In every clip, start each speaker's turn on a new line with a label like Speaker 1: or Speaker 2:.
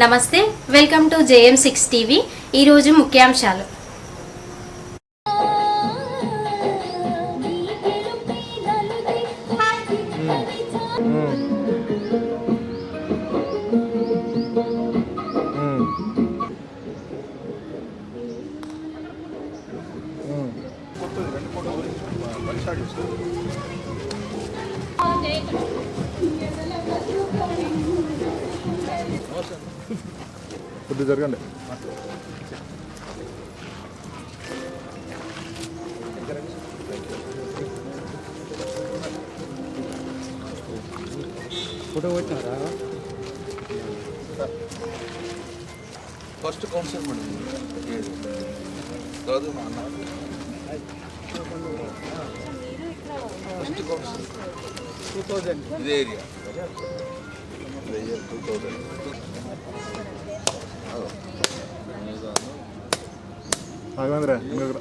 Speaker 1: నమస్తే welcome to JM six TV ఈరోజు ముఖ్యాంశాలు.
Speaker 2: కొద్దిగా జరగండి.
Speaker 3: ఫోటో వచ్చినారా
Speaker 4: ఫస్ట్ కౌన్సిల్ మేడం. కాదు మా అన్న. First council.
Speaker 3: Two thousand.
Speaker 4: ఇదే ఏరియా. Two thousand.
Speaker 2: రాఘవేంద్ర ఇంకొక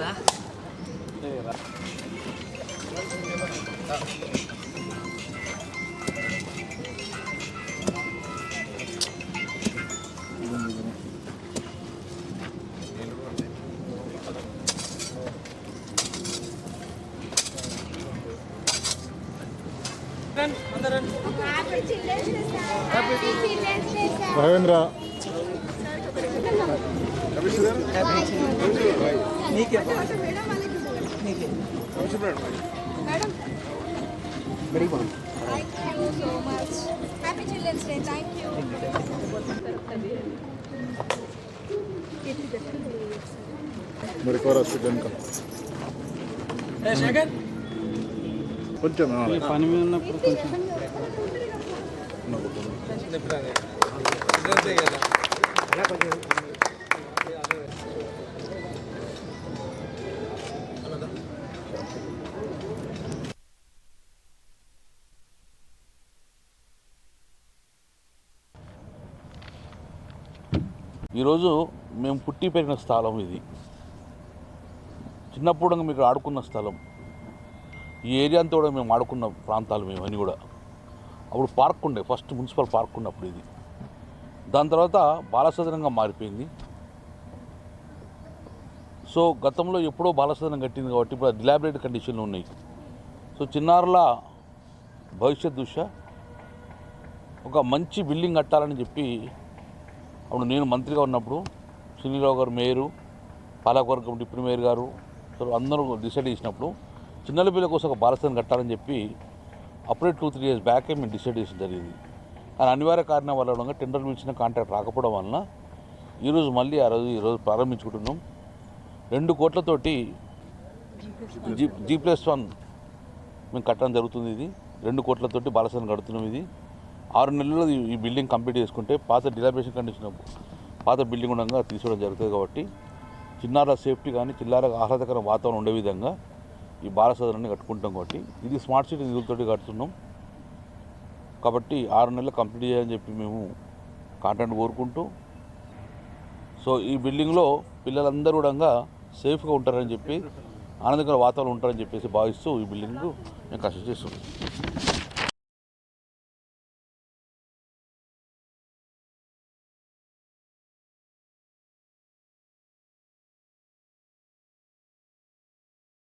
Speaker 2: రా. రాఘు, ఇది రాఘవేంద్ర
Speaker 3: వెరీ బాగుంది
Speaker 5: Thank you so much. Happy Children's Day. Thank you.
Speaker 2: మరి కోరస్ వెనుక కొంచెం
Speaker 3: పని మీద ఉన్నప్పుడు కొంచెం
Speaker 6: ఈరోజు మేము పుట్టి పెరిగిన స్థలం ఇది. చిన్నప్పుడు మీకు ఆడుకున్న స్థలం. ఈ ఏరియా అంతా కూడా మేము ఆడుకున్న ప్రాంతాలు మేము అన్నీ కూడా. అప్పుడు పార్క్ ఉండే ఫస్ట్ మున్సిపల్ పార్క్ ఉన్నప్పుడు ఇది. దాని తర్వాత బాలసదనంగా మారిపోయింది. సో గతంలో ఎప్పుడో బాలసదనం కట్టింది కాబట్టి ఇప్పుడు డిలాబరేట్ కండిషన్లు ఉన్నాయి. సో చిన్నారుల భవిష్యత్ దృష్ట్యా ఒక మంచి బిల్డింగ్ కట్టాలని చెప్పి అప్పుడు నేను మంత్రిగా ఉన్నప్పుడు సునీరావు గారు మేయరు పాలకవర్గం డిప్యూటీ మేయర్ గారు సో అందరూ డిసైడ్ చేసినప్పుడు చిన్నల పిల్లల కోసం ఒక బాలస్థానం కట్టాలని చెప్పి అప్పుడే టూ త్రీ ఇయర్స్ బ్యాకే మేము డిసైడ్ చేసిన జరిగింది. కానీ అనివార్య కారణం వల్ల కూడా పిలిచిన కాంట్రాక్ట్ రాకపోవడం వలన ఈరోజు మళ్ళీ ఆ రోజు ఈరోజు ప్రారంభించుకుంటున్నాం. రెండు కోట్లతోటి జీ జీ ప్లస్ వన్ మేము కట్టడం జరుగుతుంది ఇది. రెండు కోట్లతోటి బాలస్థానం కడుతున్నాం ఇది. ఆరు నెలల్లో ఈ- బిల్డింగ్ కంప్లీట్ చేసుకుంటే పాత డిలాబేషన్ కండిషన్ పాత బిల్డింగ్ ఉండగా తీసుకోవడం జరుగుతుంది కాబట్టి చిన్నారుల సేఫ్టీ కానీ చిన్నార ఆహ్లాదకర వాతావరణం ఉండే విధంగా ఈ బాలసదనాన్ని కట్టుకుంటాం కాబట్టి ఇది స్మార్ట్ సిటీ నిధులతోటి కడుతున్నాం. కాబట్టి ఆరు నెలలు కంప్లీట్ చేయాలని చెప్పి మేము కాంట్రాక్ట్ కోరుకుంటూ సో ఈ బిల్డింగ్లో పిల్లలందరూ కూడా సేఫ్గా ఉంటారని చెప్పి ఆనందకర వాతావరణం ఉంటారని చెప్పేసి భావిస్తూ ఈ బిల్డింగ్ మేము కష్టం చేస్తున్నాం.